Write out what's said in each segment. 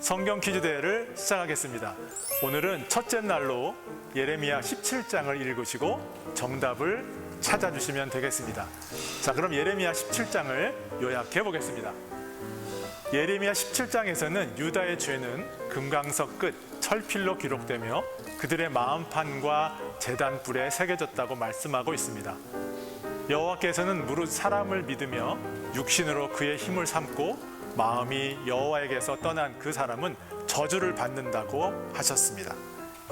성경 퀴즈 대회를 시작하겠습니다. 오늘은 첫째 날로 예레미야 17장을 읽으시고 정답을 찾아주시면 되겠습니다. 자, 그럼 예레미야 17장을 요약해 보겠습니다. 예레미야 17장에서는 유다의 죄는 금강석 끝 철필로 기록되며 그들의 마음판과 제단 뿔에 새겨졌다고 말씀하고 있습니다. 여호와께서는 무릇 사람을 믿으며 육신으로 그의 힘을 삼고 마음이 여호와에게서 떠난 그 사람은 저주를 받는다고 하셨습니다.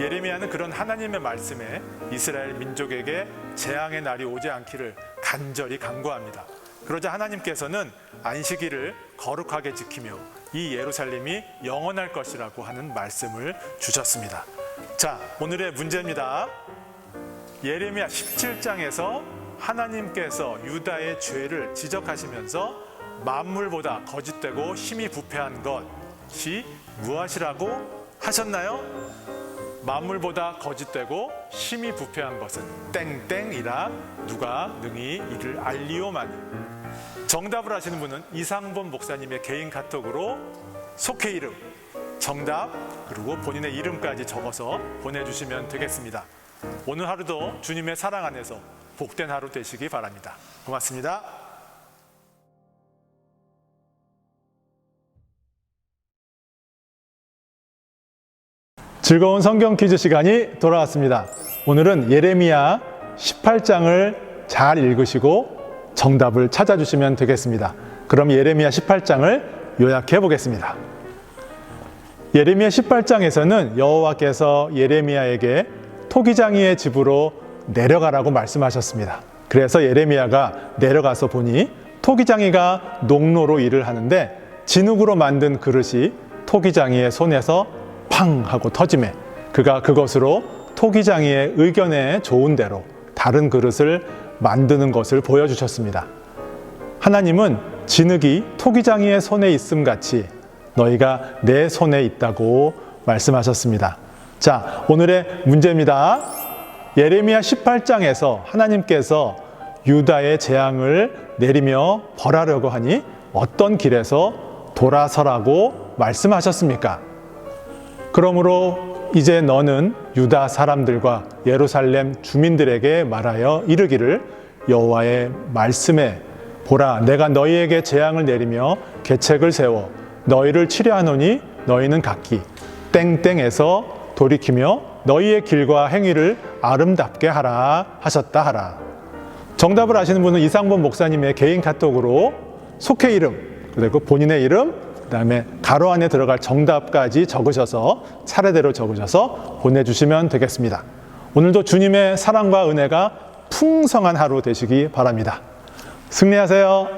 예레미야는 그런 하나님의 말씀에 이스라엘 민족에게 재앙의 날이 오지 않기를 간절히 간구합니다. 그러자 하나님께서는 안식일을 거룩하게 지키며 이 예루살렘이 영원할 것이라고 하는 말씀을 주셨습니다. 자, 오늘의 문제입니다. 예레미야 17장에서 하나님께서 유다의 죄를 지적하시면서 만물보다 거짓되고 힘이 부패한 것이 무엇이라고 하셨나요? 만물보다 거짓되고 힘이 부패한 것은 땡땡이라 누가 능히 이를 알리오마니 정답을 아시는 분은 이상범 목사님의 개인 카톡으로 속해 이름 정답 그리고 본인의 이름까지 적어서 보내주시면 되겠습니다. 오늘 하루도 주님의 사랑 안에서 복된 하루 되시기 바랍니다. 고맙습니다. 즐거운 성경 퀴즈 시간이 돌아왔습니다. 오늘은 예레미야 18장을 잘 읽으시고 정답을 찾아주시면 되겠습니다. 그럼 예레미야 18장을 요약해 보겠습니다. 예레미야 18장에서는 여호와께서 예레미야에게 토기장이의 집으로 내려가라고 말씀하셨습니다. 그래서 예레미야가 내려가서 보니 토기장이가 농로로 일을 하는데 진흙으로 만든 그릇이 토기장이의 손에서 팡 하고 터짐에 그가 그것으로 토기장이의 의견에 좋은 대로 다른 그릇을 만드는 것을 보여주셨습니다. 하나님은 진흙이 토기장이의 손에 있음 같이 너희가 내 손에 있다고 말씀하셨습니다. 자, 오늘의 문제입니다. 예레미야 18장에서 하나님께서 유다의 재앙을 내리며 벌하려고 하니 어떤 길에서 돌아서라고 말씀하셨습니까? 그러므로 이제 너는 유다 사람들과 예루살렘 주민들에게 말하여 이르기를 여호와의 말씀에 보라 내가 너희에게 재앙을 내리며 계책을 세워 너희를 치려하노니 너희는 각기 땡땡에서 돌이키며 너희의 길과 행위를 아름답게 하라 하셨다 하라. 정답을 아시는 분은 이상범 목사님의 개인 카톡으로 속해 이름 그리고 본인의 이름 그다음에 가로 안에 들어갈 정답까지 적으셔서 차례대로 적으셔서 보내주시면 되겠습니다. 오늘도 주님의 사랑과 은혜가 풍성한 하루 되시기 바랍니다. 승리하세요.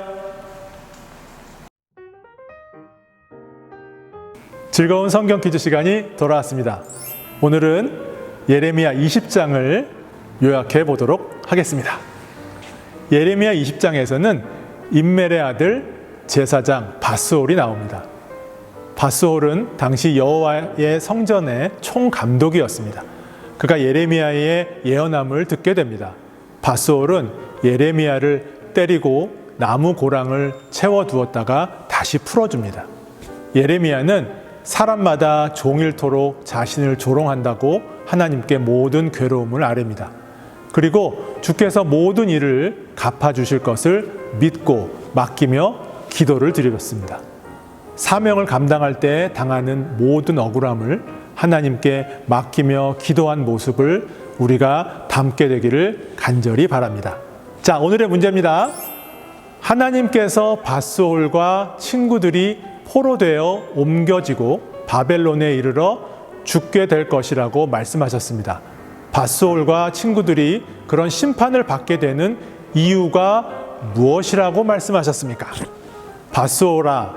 즐거운 성경 퀴즈 시간이 돌아왔습니다. 오늘은 예레미야 20장을 요약해 보도록 하겠습니다. 예레미야 20장에서는 인멜의 아들 제사장 바스올이 나옵니다. 바스올은 당시 여호와의 성전의 총감독이었습니다. 그가 예레미야의 예언함을 듣게 됩니다. 바스올은 예레미야를 때리고 나무 고랑을 채워 두었다가 다시 풀어줍니다. 예레미야는 사람마다 종일토록 자신을 조롱한다고 하나님께 모든 괴로움을 아뢰입니다. 그리고 주께서 모든 일을 갚아주실 것을 믿고 맡기며 기도를 드렸습니다. 사명을 감당할 때 당하는 모든 억울함을 하나님께 맡기며 기도한 모습을 우리가 담게 되기를 간절히 바랍니다. 자, 오늘의 문제입니다. 하나님께서 바스올과 친구들이 포로되어 옮겨지고 바벨론에 이르러 죽게 될 것이라고 말씀하셨습니다. 바스올과 친구들이 그런 심판을 받게 되는 이유가 무엇이라고 말씀하셨습니까? 바스오라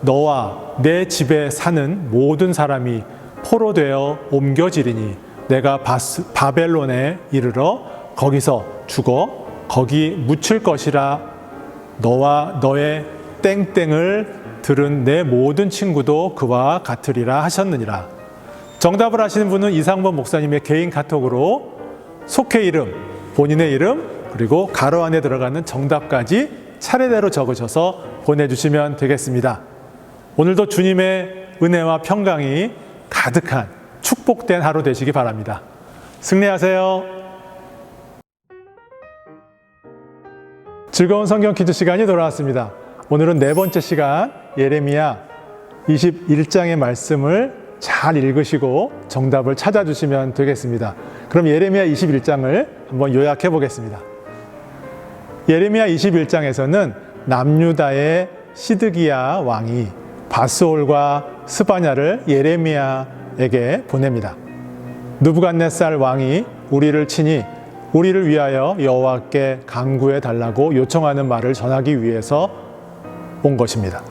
너와 내 집에 사는 모든 사람이 포로 되어 옮겨지리니 내가 바스, 바벨론에 이르러 거기서 죽어 거기 묻힐 것이라 너와 너의 땡땡을 들은 내 모든 친구도 그와 같으리라 하셨느니라. 정답을 하시는 분은 이상범 목사님의 개인 카톡으로 속해 이름, 본인의 이름, 그리고 가로 안에 들어가는 정답까지 차례대로 적으셔서 보내주시면 되겠습니다. 오늘도 주님의 은혜와 평강이 가득한 축복된 하루 되시기 바랍니다. 승리하세요. 즐거운 성경 퀴즈 시간이 돌아왔습니다. 오늘은 네 번째 시간 예레미야 21장의 말씀을 잘 읽으시고 정답을 찾아주시면 되겠습니다. 그럼 예레미야 21장을 한번 요약해 보겠습니다. 예레미야 21장에서는 남유다의 시드기야 왕이 바스올과 스바냐를 예레미야에게 보냅니다. 누부갓네살 왕이 우리를 치니 우리를 위하여 여호와께 강구해 달라고 요청하는 말을 전하기 위해서 온 것입니다.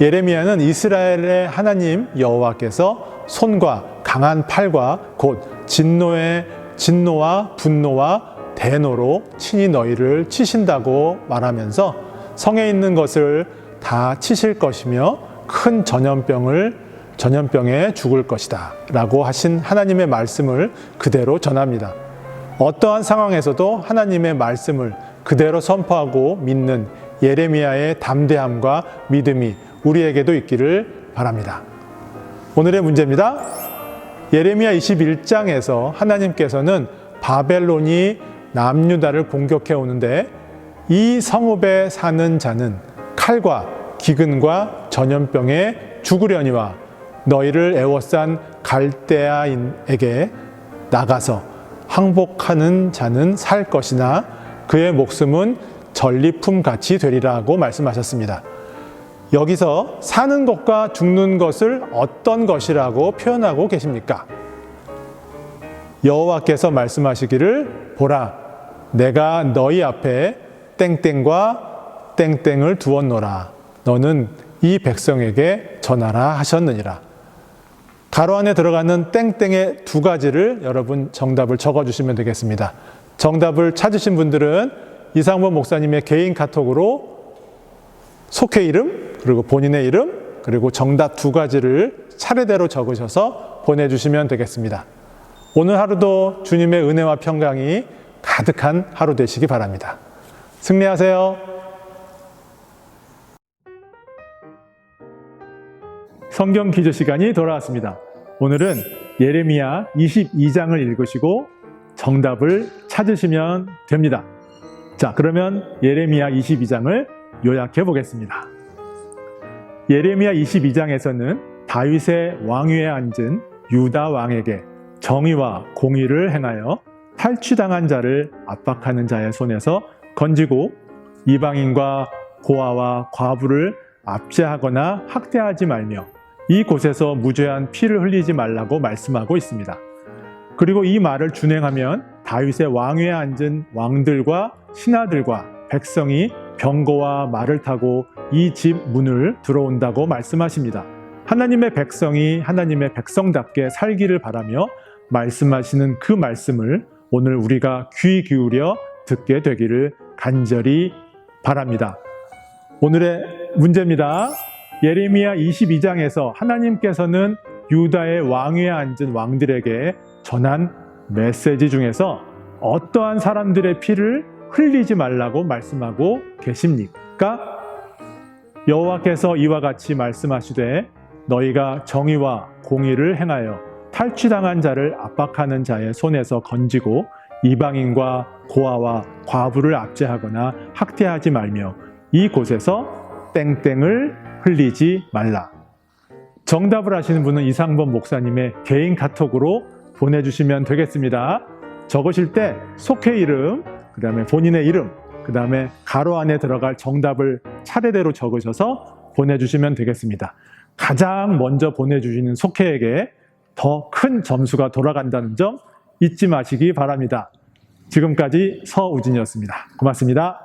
예레미야는 이스라엘의 하나님 여호와께서 손과 강한 팔과 곧 진노의 진노와 분노와 대노로 친히 너희를 치신다고 말하면서 성에 있는 것을 다 치실 것이며 큰 전염병을 전염병에 죽을 것이다 라고 하신 하나님의 말씀을 그대로 전합니다. 어떠한 상황에서도 하나님의 말씀을 그대로 선포하고 믿는 예레미야의 담대함과 믿음이 우리에게도 있기를 바랍니다. 오늘의 문제입니다. 예레미야 21장에서 하나님께서는 바벨론이 남유다를 공격해 오는데 이 성읍에 사는 자는 칼과 기근과 전염병에 죽으려니와 너희를 애워싼 갈대아인에게 나가서 항복하는 자는 살 것이나 그의 목숨은 전리품 같이 되리라고 말씀하셨습니다. 여기서 사는 것과 죽는 것을 어떤 것이라고 표현하고 계십니까? 여호와께서 말씀하시기를 보라 내가 너희 앞에 땡땡과 땡땡을 두었노라 너는 이 백성에게 전하라 하셨느니라 가로 안에 들어가는 땡땡의 두 가지를 여러분 정답을 적어 주시면 되겠습니다. 정답을 찾으신 분들은 이상범 목사님의 개인 카톡으로 속회 이름 그리고 본인의 이름 그리고 정답 두 가지를 차례대로 적으셔서 보내주시면 되겠습니다. 오늘 하루도 주님의 은혜와 평강이 가득한 하루 되시기 바랍니다. 승리하세요. 성경 퀴즈 시간이 돌아왔습니다. 오늘은 예레미야 22장을 읽으시고 정답을 찾으시면 됩니다. 자, 그러면 예레미야 22장을 요약해 보겠습니다. 예레미야 22장에서는 다윗의 왕위에 앉은 유다 왕에게 정의와 공의를 행하여 탈취당한 자를 압박하는 자의 손에서 건지고 이방인과 고아와 과부를 압제하거나 학대하지 말며 이곳에서 무죄한 피를 흘리지 말라고 말씀하고 있습니다. 그리고 이 말을 준행하면 다윗의 왕위에 앉은 왕들과 신하들과 백성이 병거와 말을 타고 이 집 문을 들어온다고 말씀하십니다. 하나님의 백성이 하나님의 백성답게 살기를 바라며 말씀하시는 그 말씀을 오늘 우리가 귀 기울여 듣게 되기를 간절히 바랍니다. 오늘의 문제입니다. 예레미야 22장에서 하나님께서는 유다의 왕위에 앉은 왕들에게 전한 메시지 중에서 어떠한 사람들의 피를 흘리지 말라고 말씀하고 계십니까? 여호와께서 이와 같이 말씀하시되 너희가 정의와 공의를 행하여 탈취당한 자를 압박하는 자의 손에서 건지고 이방인과 고아와 과부를 압제하거나 학대하지 말며 이곳에서 땡땡을 흘리지 말라. 정답을 아시는 분은 이상범 목사님의 개인 카톡으로 보내주시면 되겠습니다. 적으실 때 속회 이름, 그 다음에 본인의 이름, 그 다음에 가로 안에 들어갈 정답을 차례대로 적으셔서 보내주시면 되겠습니다. 가장 먼저 보내주시는 속회에게 더 큰 점수가 돌아간다는 점 잊지 마시기 바랍니다. 지금까지 서우진이었습니다. 고맙습니다.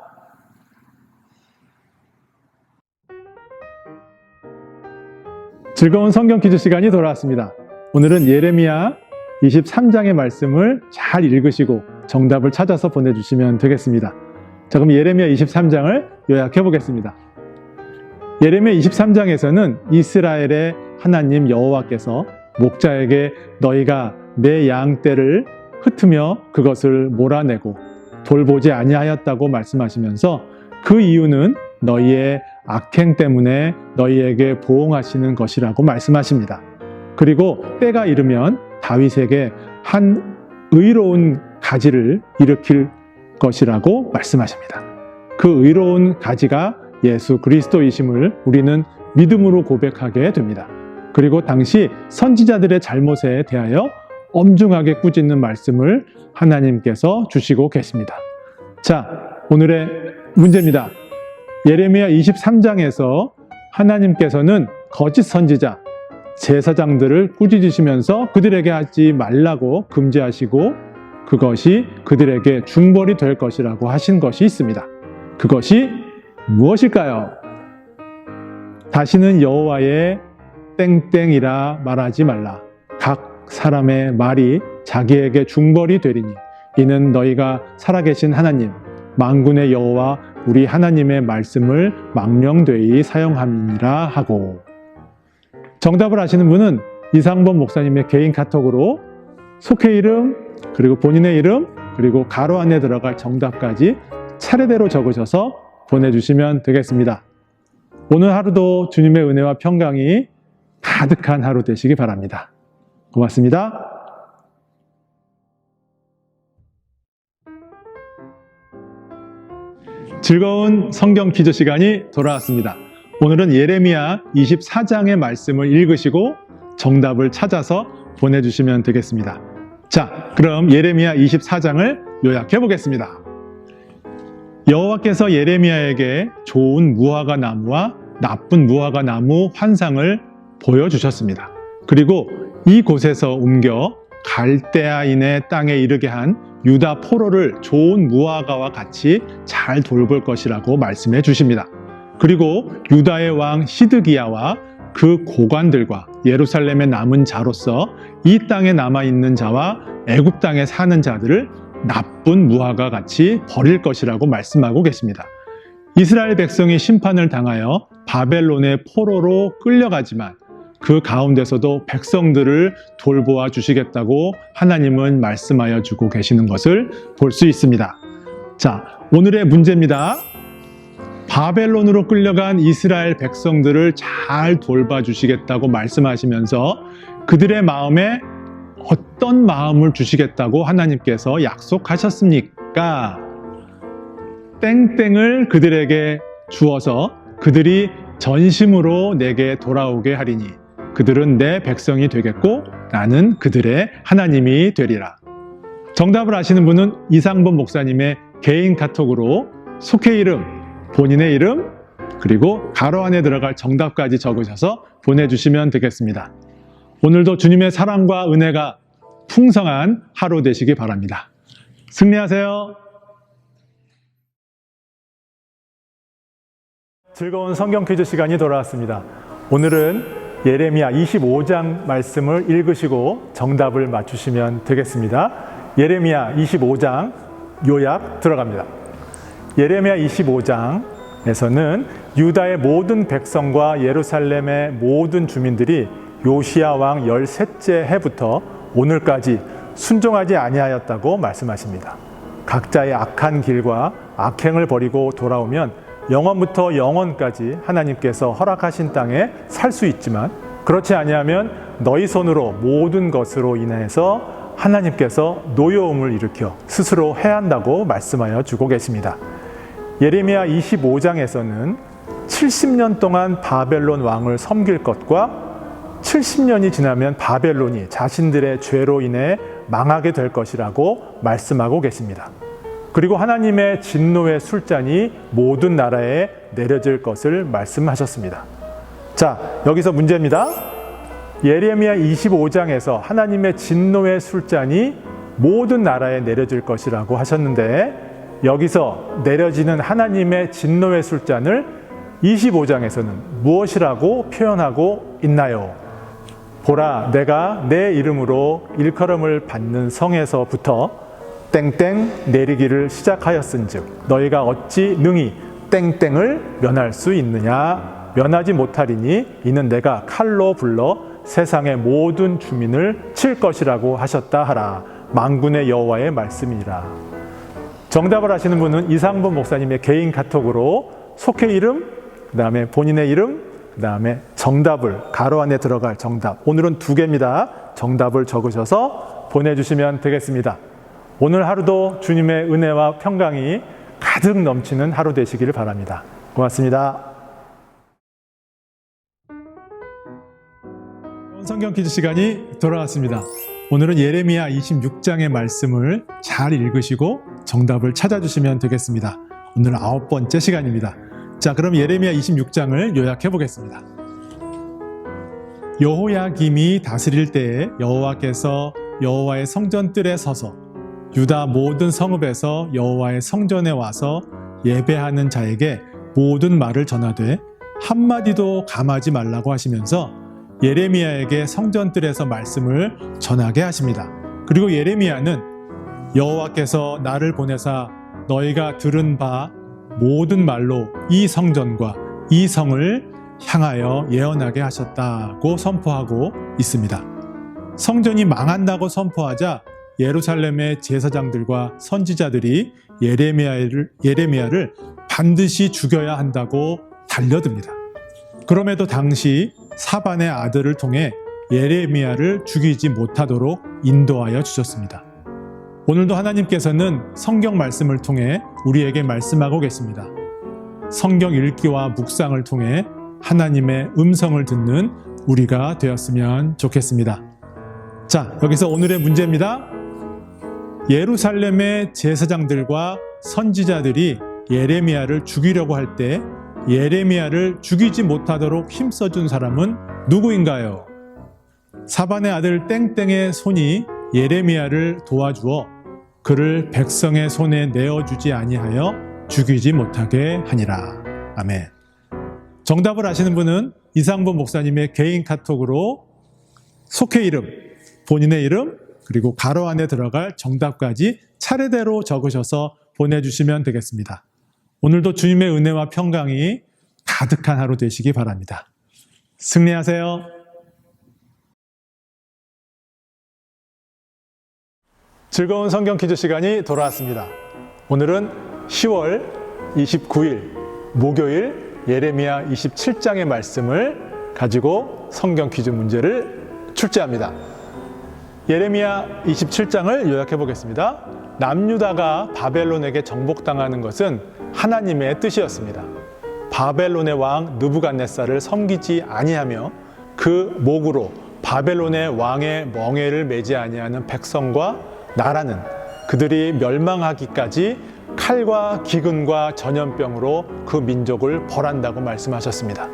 즐거운 성경 퀴즈 시간이 돌아왔습니다. 오늘은 예레미야 23장의 말씀을 잘 읽으시고 정답을 찾아서 보내주시면 되겠습니다. 자, 그럼 예레미야 23장을 요약해 보겠습니다. 예레미야 23장에서는 이스라엘의 하나님 여호와께서 목자에게 너희가 내 양 떼를 흩으며 그것을 몰아내고 돌보지 아니하였다고 말씀하시면서 그 이유는 너희의 악행 때문에 너희에게 보응하시는 것이라고 말씀하십니다. 그리고 때가 이르면 다윗에게 한 의로운 가지를 일으킬 것이라고 말씀하십니다. 그 의로운 가지가 예수 그리스도이심을 우리는 믿음으로 고백하게 됩니다. 그리고 당시 선지자들의 잘못에 대하여 엄중하게 꾸짖는 말씀을 하나님께서 주시고 계십니다. 자, 오늘의 문제입니다. 예레미야 23장에서 하나님께서는 거짓 선지자, 제사장들을 꾸짖으시면서 그들에게 하지 말라고 금지하시고 그것이 그들에게 중벌이 될 것이라고 하신 것이 있습니다. 그것이 무엇일까요? 다시는 여호와의 땡땡이라 말하지 말라. 각 사람의 말이 자기에게 중벌이 되리니 이는 너희가 살아계신 하나님 만군의 여호와 우리 하나님의 말씀을 망령되이 사용함이니라 하고 정답을 아시는 분은 이상범 목사님의 개인 카톡으로 속해 이름 그리고 본인의 이름 그리고 가로 안에 들어갈 정답까지 차례대로 적으셔서 보내주시면 되겠습니다. 오늘 하루도 주님의 은혜와 평강이 가득한 하루 되시기 바랍니다. 고맙습니다. 즐거운 성경 퀴즈 시간이 돌아왔습니다. 오늘은 예레미야 24장의 말씀을 읽으시고 정답을 찾아서 보내주시면 되겠습니다. 자, 그럼 예레미야 24장을 요약해 보겠습니다. 여호와께서 예레미야에게 좋은 무화과 나무와 나쁜 무화과 나무 환상을 보여주셨습니다. 그리고 이곳에서 옮겨 갈대아인의 땅에 이르게 한 유다 포로를 좋은 무화과와 같이 잘 돌볼 것이라고 말씀해 주십니다. 그리고 유다의 왕 시드기야와 그 고관들과 예루살렘에 남은 자로서 이 땅에 남아 있는 자와 애굽 땅에 사는 자들을 나쁜 무화과 같이 버릴 것이라고 말씀하고 계십니다. 이스라엘 백성이 심판을 당하여 바벨론의 포로로 끌려가지만 그 가운데서도 백성들을 돌보아 주시겠다고 하나님은 말씀하여 주고 계시는 것을 볼 수 있습니다. 자, 오늘의 문제입니다. 바벨론으로 끌려간 이스라엘 백성들을 잘 돌봐 주시겠다고 말씀하시면서 그들의 마음에 어떤 마음을 주시겠다고 하나님께서 약속하셨습니까? 땡땡을 그들에게 주어서 그들이 전심으로 내게 돌아오게 하리니 그들은 내 백성이 되겠고 나는 그들의 하나님이 되리라. 정답을 아시는 분은 이상범 목사님의 개인 카톡으로 속해 이름, 본인의 이름, 그리고 가로 안에 들어갈 정답까지 적으셔서 보내주시면 되겠습니다. 오늘도 주님의 사랑과 은혜가 풍성한 하루 되시기 바랍니다. 승리하세요. 즐거운 성경 퀴즈 시간이 돌아왔습니다. 오늘은 예레미야 25장 말씀을 읽으시고 정답을 맞추시면 되겠습니다. 예레미야 25장 요약 들어갑니다. 예레미야 25장에서는 유다의 모든 백성과 예루살렘의 모든 주민들이 요시야 왕 13째 해부터 오늘까지 순종하지 아니하였다고 말씀하십니다. 각자의 악한 길과 악행을 버리고 돌아오면 영원부터 영원까지 하나님께서 허락하신 땅에 살 수 있지만 그렇지 아니하면 너희 손으로 모든 것으로 인해서 하나님께서 노여움을 일으켜 스스로 해한다고 말씀하여 주고 계십니다. 예레미야 25장에서는 70년 동안 바벨론 왕을 섬길 것과 70년이 지나면 바벨론이 자신들의 죄로 인해 망하게 될 것이라고 말씀하고 계십니다. 그리고 하나님의 진노의 술잔이 모든 나라에 내려질 것을 말씀하셨습니다. 자, 여기서 문제입니다. 예레미야 25장에서 하나님의 진노의 술잔이 모든 나라에 내려질 것이라고 하셨는데 여기서 내려지는 하나님의 진노의 술잔을 25장에서는 무엇이라고 표현하고 있나요? 보라, 내가 내 이름으로 일컬음을 받는 성에서부터 땡땡 내리기를 시작하였은즉 너희가 어찌 능히 땡땡을 면할 수 있느냐 면하지 못하리니 이는 내가 칼로 불러 세상의 모든 주민을 칠 것이라고 하셨다 하라 만군의 여호와의 말씀이라 정답을 아시는 분은 이상범 목사님의 개인 카톡으로 속해 이름 그 다음에 본인의 이름, 그 다음에 정답을 가로 안에 들어갈 정답. 오늘은 두 개입니다. 정답을 적으셔서 보내주시면 되겠습니다. 오늘 하루도 주님의 은혜와 평강이 가득 넘치는 하루 되시기를 바랍니다. 고맙습니다. 성경 퀴즈 시간이 돌아왔습니다. 오늘은 예레미야 26장의 말씀을 잘 읽으시고 정답을 찾아주시면 되겠습니다. 오늘 아홉 번째 시간입니다. 자, 그럼 예레미야 26장을 요약해 보겠습니다. 여호야김이 다스릴 때에 여호와께서 여호와의 성전 뜰에 서서 유다 모든 성읍에서 여호와의 성전에 와서 예배하는 자에게 모든 말을 전하되 한마디도 감하지 말라고 하시면서 예레미야에게 성전뜰에서 말씀을 전하게 하십니다. 그리고 예레미야는 여호와께서 나를 보내사 너희가 들은 바 모든 말로 이 성전과 이 성을 향하여 예언하게 하셨다고 선포하고 있습니다. 성전이 망한다고 선포하자 예루살렘의 제사장들과 선지자들이 예레미야를, 예레미야를 반드시 죽여야 한다고 달려듭니다. 그럼에도 당시 사반의 아들을 통해 예레미야를 죽이지 못하도록 인도하여 주셨습니다. 오늘도 하나님께서는 성경 말씀을 통해 우리에게 말씀하고 계십니다. 성경 읽기와 묵상을 통해 하나님의 음성을 듣는 우리가 되었으면 좋겠습니다. 자, 여기서 오늘의 문제입니다. 예루살렘의 제사장들과 선지자들이 예레미야를 죽이려고 할 때 예레미야를 죽이지 못하도록 힘써준 사람은 누구인가요? 사반의 아들 땡땡의 손이 예레미야를 도와주어 그를 백성의 손에 내어주지 아니하여 죽이지 못하게 하니라. 아멘. 정답을 아시는 분은 이상범 목사님의 개인 카톡으로 속해 이름, 본인의 이름, 그리고 가로 안에 들어갈 정답까지 차례대로 적으셔서 보내주시면 되겠습니다. 오늘도 주님의 은혜와 평강이 가득한 하루 되시기 바랍니다. 승리하세요. 즐거운 성경 퀴즈 시간이 돌아왔습니다. 오늘은 10월 29일 목요일 예레미야 27장의 말씀을 가지고 성경 퀴즈 문제를 출제합니다. 예레미야 27장을 요약해 보겠습니다. 남유다가 바벨론에게 정복당하는 것은 하나님의 뜻이었습니다. 바벨론의 왕 느부갓네살을 섬기지 아니하며 그 목으로 바벨론의 왕의 멍에를 매지 아니하는 백성과 나라는 그들이 멸망하기까지 칼과 기근과 전염병으로 그 민족을 벌한다고 말씀하셨습니다.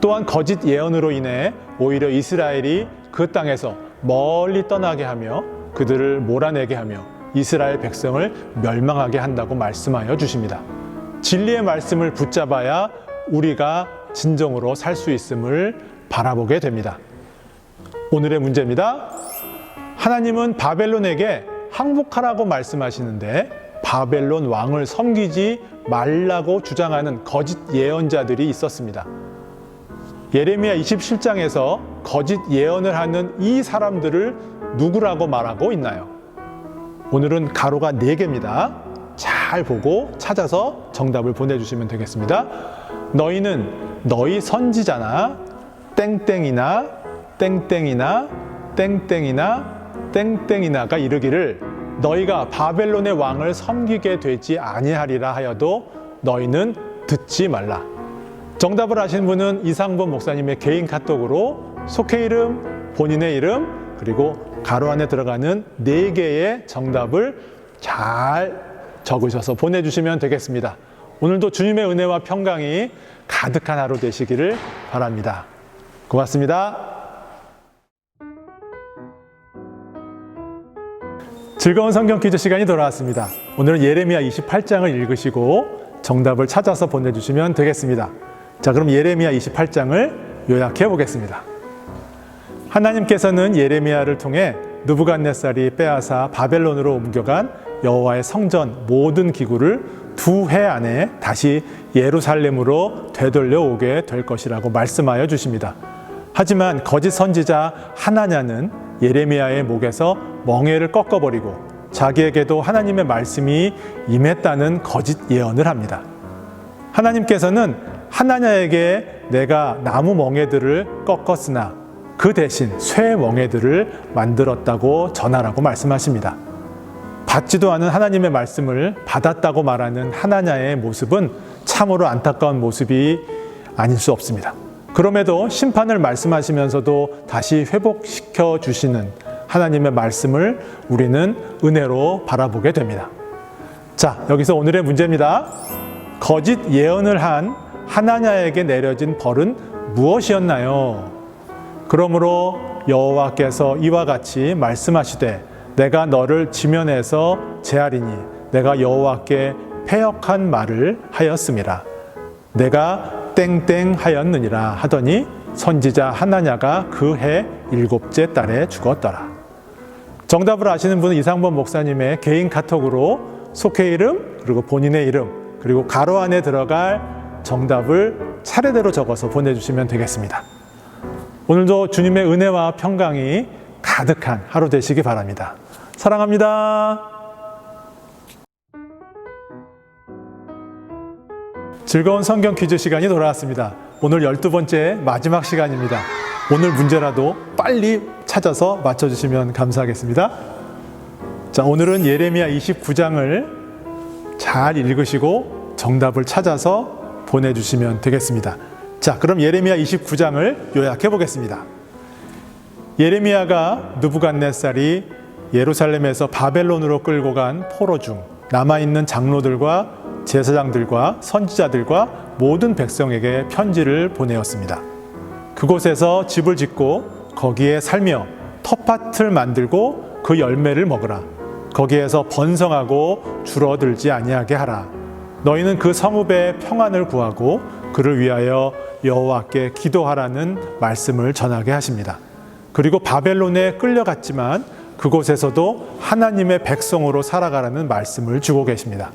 또한 거짓 예언으로 인해 오히려 이스라엘이 그 땅에서 멀리 떠나게 하며 그들을 몰아내게 하며 이스라엘 백성을 멸망하게 한다고 말씀하여 주십니다. 진리의 말씀을 붙잡아야 우리가 진정으로 살 수 있음을 바라보게 됩니다. 오늘의 문제입니다. 하나님은 바벨론에게 항복하라고 말씀하시는데 바벨론 왕을 섬기지 말라고 주장하는 거짓 예언자들이 있었습니다. 예레미야 27장에서 거짓 예언을 하는 이 사람들을 누구라고 말하고 있나요? 오늘은 가로가 4개입니다. 잘 보고 찾아서 정답을 보내주시면 되겠습니다. 너희는 너희 선지자나 땡땡이나 땡땡이나 땡땡이나 땡땡이나가 이르기를 너희가 바벨론의 왕을 섬기게 되지 아니하리라 하여도 너희는 듣지 말라. 정답을 아신 분은 이상범 목사님의 개인 카톡으로 속해 이름, 본인의 이름, 그리고 가로 안에 들어가는 네 개의 정답을 잘 적으셔서 보내주시면 되겠습니다. 오늘도 주님의 은혜와 평강이 가득한 하루 되시기를 바랍니다. 고맙습니다. 즐거운 성경 퀴즈 시간이 돌아왔습니다. 오늘은 예레미야 28장을 읽으시고 정답을 찾아서 보내주시면 되겠습니다. 자, 그럼 예레미야 28장을 요약해 보겠습니다. 하나님께서는 예레미야를 통해 느부갓네살이 빼앗아 바벨론으로 옮겨간 여호와의 성전 모든 기구를 두 해 안에 다시 예루살렘으로 되돌려 오게 될 것이라고 말씀하여 주십니다. 하지만 거짓 선지자 하나냐는 예레미야의 목에서 멍에를 꺾어버리고 자기에게도 하나님의 말씀이 임했다는 거짓 예언을 합니다. 하나님께서는 하나냐에게 내가 나무 멍에들을 꺾었으나 그 대신 쇠 멍에들을 만들었다고 전하라고 말씀하십니다. 받지도 않은 하나님의 말씀을 받았다고 말하는 하나냐의 모습은 참으로 안타까운 모습이 아닐 수 없습니다. 그럼에도 심판을 말씀하시면서도 다시 회복시켜 주시는 하나님의 말씀을 우리는 은혜로 바라보게 됩니다. 자, 여기서 오늘의 문제입니다. 거짓 예언을 한 하나냐에게 내려진 벌은 무엇이었나요? 그러므로 여호와께서 이와 같이 말씀하시되 내가 너를 지면에서 제하리니 내가 여호와께 패역한 말을 하였음이라 내가 땡땡 하였느니라 하더니 선지자 하나냐가 그 해 일곱째 달에 죽었더라. 정답을 아시는 분은 이상범 목사님의 개인 카톡으로 속해 이름 그리고 본인의 이름 그리고 가로 안에 들어갈 정답을 차례대로 적어서 보내주시면 되겠습니다. 오늘도 주님의 은혜와 평강이 가득한 하루 되시기 바랍니다. 사랑합니다. 즐거운 성경 퀴즈 시간이 돌아왔습니다. 오늘 12번째 마지막 시간입니다. 오늘 문제라도 빨리 찾아서 맞춰주시면 감사하겠습니다. 자, 오늘은 예레미야 29장을 잘 읽으시고 정답을 찾아서 보내주시면 되겠습니다. 자, 그럼 예레미야 29장을 요약해 보겠습니다. 예레미야가 느부갓네살이 예루살렘에서 바벨론으로 끌고 간 포로 중 남아 있는 장로들과 제사장들과 선지자들과 모든 백성에게 편지를 보내었습니다. 그곳에서 집을 짓고 거기에 살며 텃밭을 만들고 그 열매를 먹으라. 거기에서 번성하고 줄어들지 아니하게 하라. 너희는 그 성읍의 평안을 구하고 그를 위하여 여호와께 기도하라는 말씀을 전하게 하십니다. 그리고 바벨론에 끌려갔지만 그곳에서도 하나님의 백성으로 살아가라는 말씀을 주고 계십니다.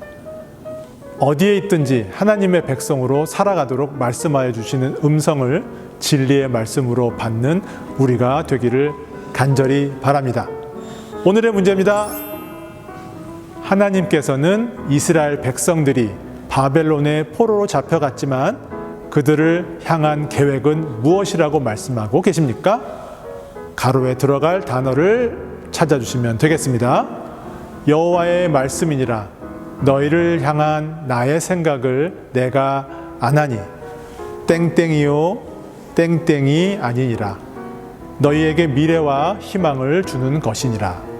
어디에 있든지 하나님의 백성으로 살아가도록 말씀하여 주시는 음성을 진리의 말씀으로 받는 우리가 되기를 간절히 바랍니다. 오늘의 문제입니다. 하나님께서는 이스라엘 백성들이 바벨론의 포로로 잡혀갔지만 그들을 향한 계획은 무엇이라고 말씀하고 계십니까? 가로에 들어갈 단어를 찾아주시면 되겠습니다. 여호와의 말씀이니라 너희를 향한 나의 생각을 내가 안하니 땡땡이요 땡땡이 아니니라 너희에게 미래와 희망을 주는 것이니라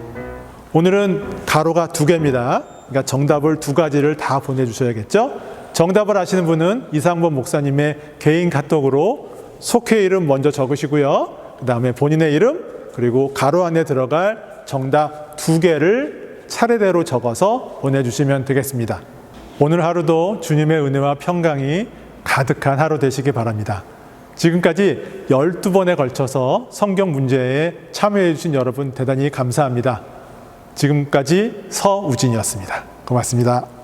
오늘은 가로가 두 개입니다. 그러니까 정답을 두 가지를 다 보내주셔야겠죠? 정답을 아시는 분은 이상범 목사님의 개인 카톡으로 속해 이름 먼저 적으시고요. 그 다음에 본인의 이름, 그리고 가로 안에 들어갈 정답 두 개를 차례대로 적어서 보내주시면 되겠습니다. 오늘 하루도 주님의 은혜와 평강이 가득한 하루 되시기 바랍니다. 지금까지 12번에 걸쳐서 성경 문제에 참여해 주신 여러분 대단히 감사합니다. 지금까지 서우진이었습니다. 고맙습니다.